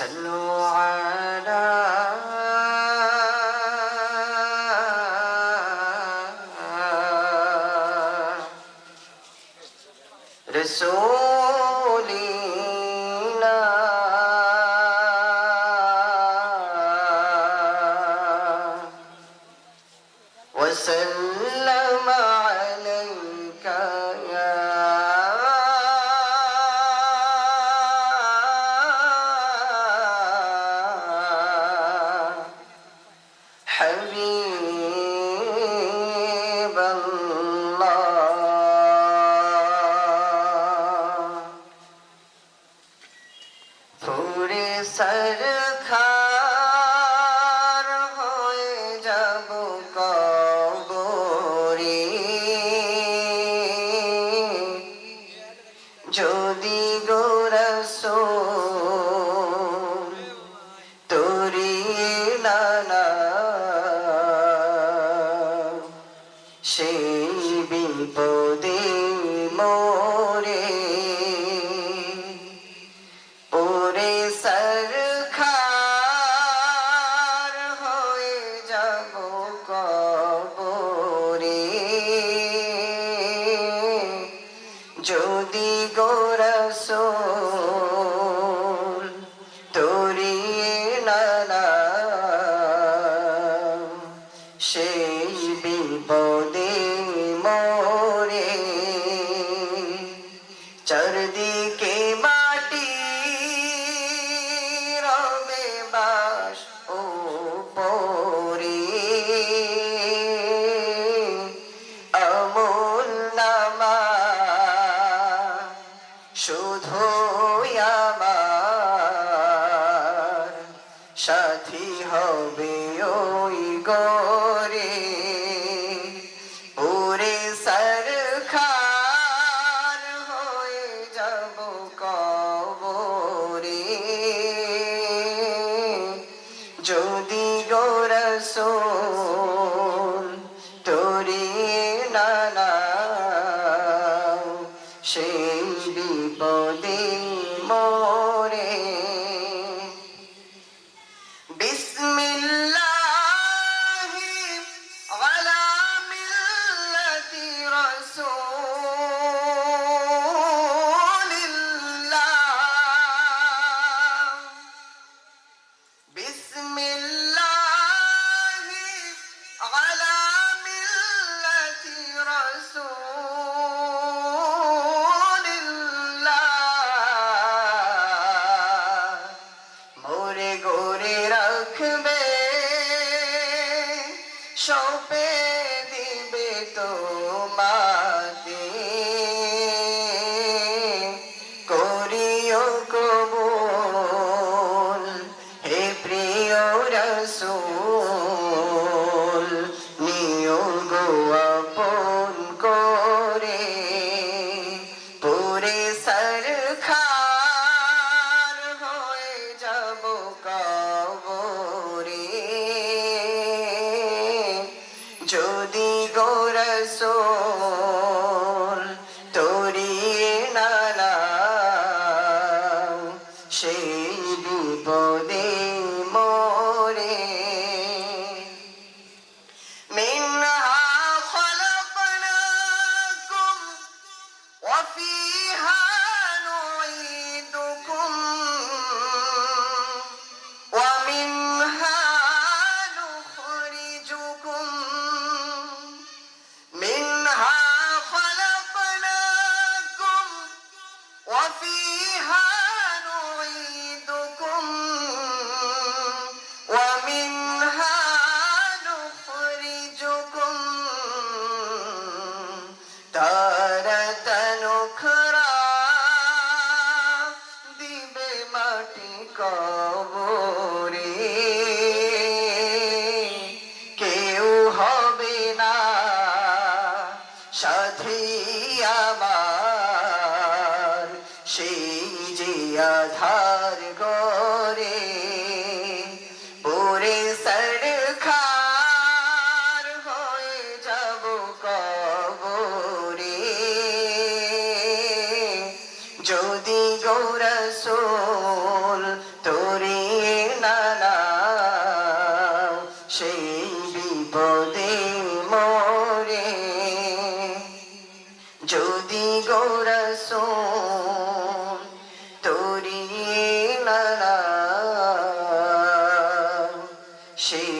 صلوا على رسولنا. وسلم পুরে চারদিকে মাটি রবে বাস ও পরে। আমল নামা শুধু আমার সাথী হবে ওই গরে গোরসোল তরিয়ে নানা সেই সপে দিবে তো মাতে করিও কবুল গোরসোল তরিয়ে নানা সেই বিপদে সাথী আমার, সেই যে আধার গরে পরে সরকার হয়ে যাব কবরে। যদি গৌরসোল তোরে নানা সেই বিপদে মোর গোরসুন তোরি না সেই